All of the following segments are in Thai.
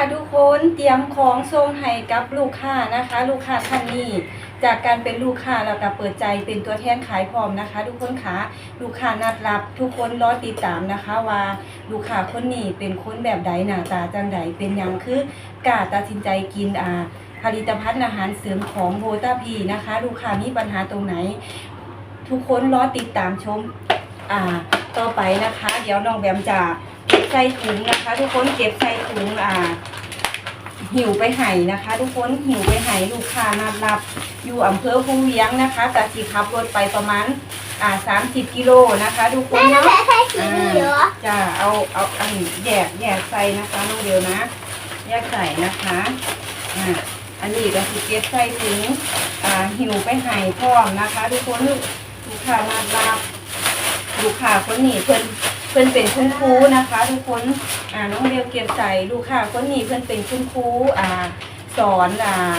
ค่ะทุกคนเตรียมของส่งให้กับลูกค้านะคะ ลูกค้าท่านนี้จากการเป็นลูกค้าแล้วก็เปิดใจเป็นตัวแทนขายพร้อมนะคะ ทุกคนคะลูกค้านัดรับทุกคนรอติดตามนะคะว่าลูกค้าคนนี้เป็นคนแบบใดหน้าตาจังใดเป็นยังคือกล้าตัดสินใจกินอ่าผลิตภัณฑ์อาหารเสริมของโบตาพีนะคะ ลูกค้ามีปัญหาตรงไหน ทุกคนรอติดตามชมอ่าต่อไปนะคะ เดี๋ยวน้องแบมจะ ใส่ถุงนะคะ ทุกคนเก็บใส่ถุงอ่า หิวไปไห่นะคะ ทุกคนหิวไปไห่ลูกค้านัดรับอยู่อำเภอภูเวียงนะคะกะสิขับรถไปประมาณอ่าสามสิบกิโลนะคะ ทุกคนเนาะใช่สีเหรอจะเอาเอาอันนี้แยกแยกใส่นะคะน้องเดียวนะแยกใส่นะคะอ่าอันนี้ก็คือเก็บใส่ถุงอ่าหิวไปไห่พร้อมนะคะ ทุกคนลูกค้านัดรับลูกค้าคนนี้เพิ่น เพิ่นเป็นคุณครูนะคะ ทุกคนอ่าน้องเดียวเก็บใส่ลูกค้าคนนี้เพิ่นเป็นคุณครูอ่าสอนอ่า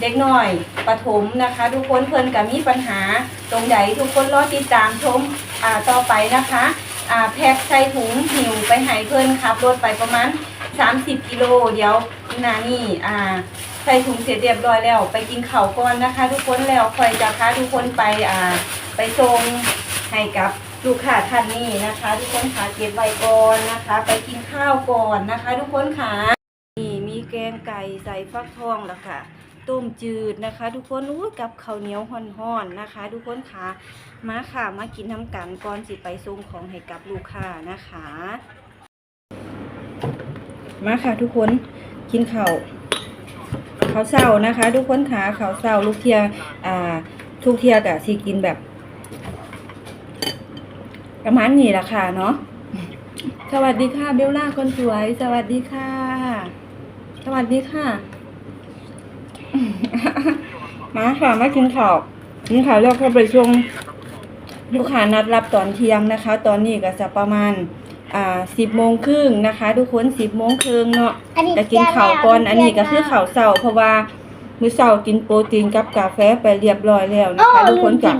เด็กน้อยปฐมนะคะ ทุกคนเพิ่นก็มีปัญหาตรงใดทุกคนรอติดตามชมอ่าต่อไปนะคะอ่าแพ็คใส่ถุงหิวไปให้เพิ่นขับรถไปประมาณ 30 กิโลเดี๋ยวนานี่อ่าใส่ถุงเสร็จเรียบร้อยแล้ว ไปกินข้าวก่อนนะคะ ทุกคนแล้วค่อยจะพาทุกคนไปอ่าไปส่งให้กับ ลูกค้าท่านนี้นะคะ ทุกคนขาเก็บไว้ก่อนนะคะ ไปกินข้าวก่อนนะคะ ทุกคนค่ะนี่มีแกงไก่ใส่ฟักทองแล้วค่ะ ต้มจืดนะคะ ทุกคนอู้กับข้าวเหนียวห่อนๆนะคะ ทุกคนค่ะมาค่ะมากินน้ำกันก่อนสิไปส่งของให้กับลูกค้านะคะ มาค่ะทุกคนกินข้าวข้าวเศร้านะคะ ทุกคนค่ะข้าวเศร้าลูกเทียอ่าทุกเทียกะสิกินแบบ ประมาณนี้ละค่ะเนาะสวัสดีค่ะเบลล่าคนสวย สวัสดีค่ะ สวัสดีค่ะ มาค่ะมากินข้าวกินข้าวแล้วก็ไปช่วงลูกค้านัดรับตอนเที่ยงนะคะ ตอนนี้ก็จะประมาณอ่าสิบโมงครึ่งนะคะ ทุกคนสิบโมงครึ่งเนาะอันนี้จะกินข้าวก่อนอันนี้ก็คือข้าวเช้าเพราะว่ามื้อเช้ากินโปรตีนกับกาแฟไปเรียบร้อยแล้วนะคะ ทุกคนกับ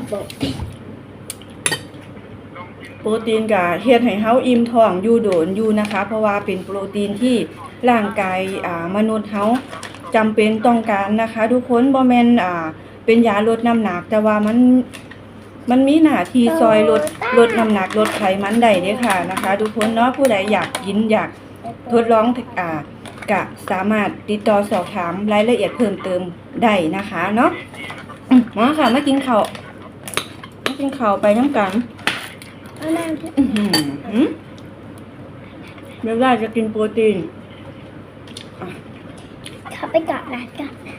โปรตีนกับเฮ็ดให้เฮาอิ่มท้องอยู่โดนอยู่นะคะ เพราะว่าเป็นโปรตีนที่ร่างกายอ่ามนุษย์เฮาจำเป็นต้องการนะคะ ทุกคนบ่แม่นอ่าเป็นยาลดน้ำหนัก แต่ว่ามันมันมีหน้าที่ซอยลดลดน้ำหนักลดไขมันได้เด้อค่ะนะคะ ทุกคนเนาะผู้ใดอยากกินอยากทดลองอ่ากะสามารถติดต่อสอบถามรายละเอียดเพิ่มเติมได้นะคะเนาะอืมมาค่ะมากินข้าวมากินข้าวไปน้ำกัน เอาน้ำอื้อหือเดี๋ยวเราจะกินโปรตีนขับไปกลับร้านกันอือ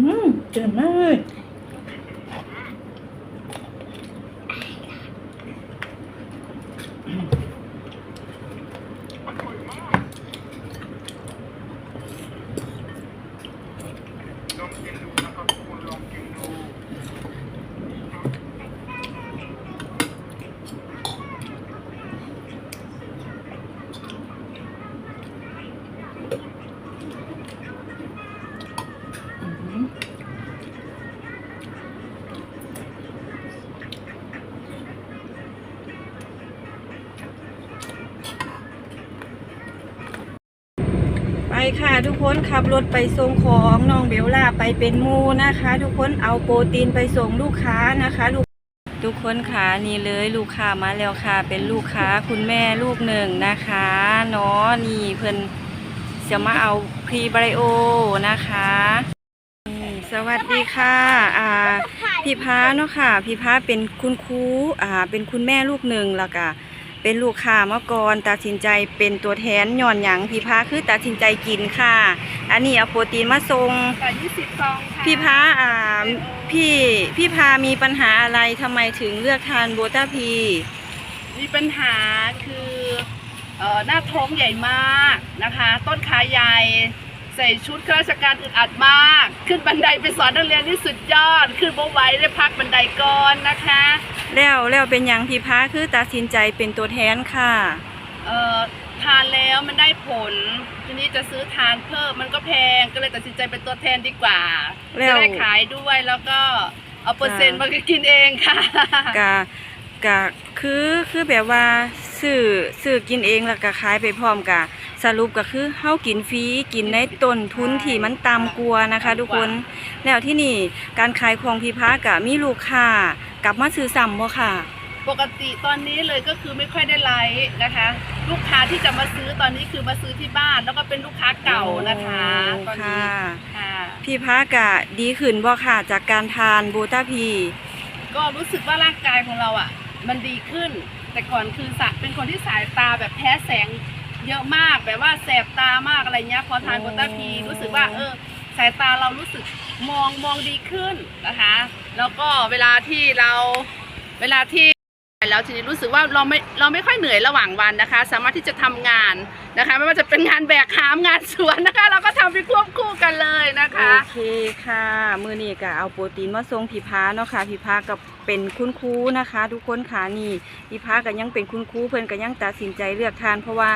หืมเจ๋งมากเลย ไปค่ะ ทุกคนขับรถไปส่งของน้องเบลล่าไปเป็นหมูนะคะ ทุกคนเอาโปรตีนไปส่งลูกค้านะคะลูกทุกคนค่ะนี่เลยลูกค้ามาแล้วค่ะ เป็นลูกค้าคุณแม่ลูกหนึ่งนะคะเนาะนี่เพิ่นจะมาเอาพรีไบโอนะคะนี่สวัสดีค่ะอ่าพี่พ้าเนาะค่ะพี่พ้าเป็นคุณครูอ่าเป็นคุณแม่ลูกหนึ่งแล้วก็ เป็นลูกค้ามาก่อนตัดสินใจเป็นตัวแทนย่อนหยังพี่พาคือตัดสินใจกินค่ะ อันนี้เอาโปรตีนมาส่งค่ะ20ซองค่ะพี่พาอ่าพี่พี่พามีปัญหาอะไรทำไมถึงเลือกทานโบต้าพีมีปัญหาคือเอ่อหน้าท้องใหญ่มากนะคะ ต้นขาใหญ่ ใส่ชุดข้าราชการอึดอัดมาก ขึ้นบันไดไปสอนนักเรียนนี่สุดยอด ขึ้นบ่ไหวได้พักบันไดก่อนนะคะ แล้วแล้วเป็นหยังพี่พาคือตัดสินใจเป็นตัวแทนค่ะ เอ่อทานแล้วมันได้ผล ทีนี้จะซื้อทานเพิ่มมันก็แพงก็เลยตัดสินใจเป็นตัวแทนดีกว่าแล้ว จะได้ขายด้วยแล้วก็เอาเปอร์เซ็นต์มากินเองค่ะ กะกะคือคือแบบว่าซื้อซื้อกินเองแล้วก็ขายไปพร้อมกะสรุปก็คือเฮากินฟรีกินในต้นทุนที่มันต่ำกว่านะคะ ทุกคน แล้วที่นี่การขายของพี่พากะมีลูกค้า กลับมาซื้อซ้ำบ่ค่ะ ปกติตอนนี้เลยก็คือไม่ค่อยได้ไลฟ์นะคะ ลูกค้าที่จะมาซื้อตอนนี้คือมาซื้อที่บ้าน แล้วก็เป็นลูกค้าเก่านะคะตอนนี้ค่ะ ค่ะ พี่พากะดีขึ้นบ่ค่ะ จากการทานบูตาพี ก็รู้สึกว่าร่างกายของเราอะ มันดีขึ้น แต่ก่อนคือสะเป็นคนที่สายตาแบบแพ้แสงเยอะมากแบบว่าแสบตามากอะไรเงี้ยพอทานโกตาพีรู้สึกว่าเออ สายตาเรารู้สึกมองมองดีขึ้นนะคะ แล้วก็เวลาที่เราเวลาที่แล้วทีนี้รู้สึกว่าเราไม่เราไม่ค่อยเหนื่อยระหว่างวันนะคะ สามารถที่จะทำงานนะคะ ไม่ว่าจะเป็นงานแบกหามงานสวนนะคะ เราก็ทำไปควบคู่กันเลยนะคะ โอเคค่ะ มือนี้ก็เอาโปรตีนมาส่งพี่พาเนาะค่ะพี่พาก็เป็นคุณครูนะคะ ทุกคนค่ะนี่พี่พาก็ยังเป็นคุณครูเพิ่อนก็ยังตัดสินใจเลือกทาน เพราะว่า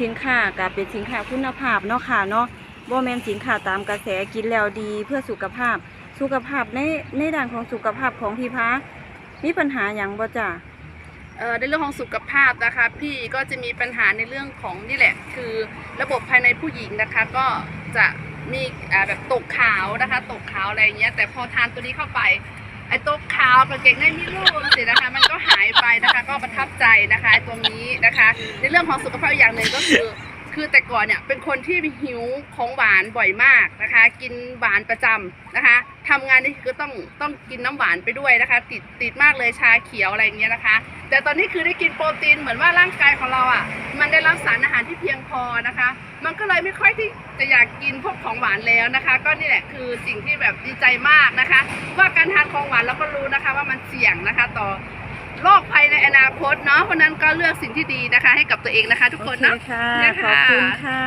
สินค้าก็เป็นสินค้าคุณภาพเนาะค่ะเนาะบ่แมนสินค้าตามกระแสกินแล้วดีเพื่อสุขภาพ สุขภาพในในด้านของสุขภาพของพี่พามีปัญหาหยังบ่จ้ะเอ่อในเรื่องของสุขภาพนะคะ พี่ก็จะมีปัญหาในเรื่องของนี่แหละ คือระบบภายในผู้หญิงนะคะ ก็จะมีแบบตกขาวนะคะ ตกขาวอะไรเงี้ยแต่พอทานตัวนี้เข้าไปไอ้ตกขาวกับเก่งในมีรูปสินะคะ มันก็หายไปนะคะ ก็ประทับใจนะคะไอ้ตัวนี้นะคะ ในเรื่องของสุขภาพอย่างหนึ่งก็คือ คือแต่ก่อนเนี่ยเป็นคนที่หิวของหวานบ่อยมากนะคะ กินหวานประจำนะคะทำงานนี่คือต้องต้องกินน้ำหวานไปด้วยนะคะ ติดติดมากเลยชาเขียวอะไรเงี้ยนะคะ แต่ตอนนี้คือได้กินโปรตีนเหมือนว่าร่างกายของเราอะ มันได้รับสารอาหารที่เพียงพอนะคะ มันก็เลยไม่ค่อยที่จะอยากกินพวกของหวานแล้วนะคะ ก็นี่แหละคือสิ่งที่แบบดีใจมากนะคะ ว่าการทานของหวานเราก็รู้นะคะว่ามันเสี่ยงนะคะ ต่อ โรคภัยในอนาคตเนาะเพราะฉะนั้นก็เลือกสิ่งที่ดีนะคะ ให้กับตัวเองนะคะ ทุกคนโอเนาะเคค่ะเนี่ยขค่ะอบคุณค่ะ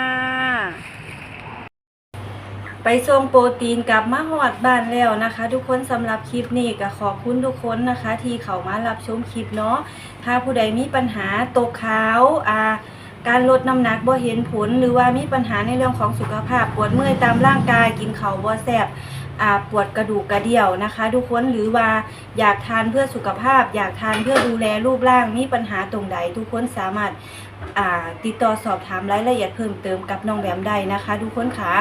ไปส่งโปรตีนกลับมาหอดบ้านแล้วนะคะ ทุกคนสำหรับคลิปนี้ก็ขอบคุณทุกคนนะคะ ที่เข้ามารับชมคลิปเนาะถ้าผู้ใดมีปัญหาตกขาวอ่าการลดน้ำหนักบ่เห็นผลหรือว่ามีปัญหาในเรื่องของสุขภาพปวดเมื่อยตามร่างกายกินเขาวบ่แซ่บอ่า ปวดกระดูกกระเดี่ยวนะคะ ทุกคนหรือว่าอยากทานเพื่อสุขภาพ อยากทานเพื่อดูแลรูปร่างมีปัญหาตรงใดทุกคนสามารถติดต่อสอบถามรายละเอียดเพิ่มเติมกับน้องแบมได้นะคะ ทุกคนค่ะ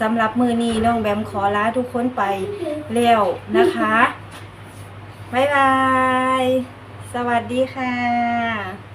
สำหรับมือนี้น้องแบมขอลาทุกคนไปแล้วนะคะบ๊ายบาย สวัสดีค่ะ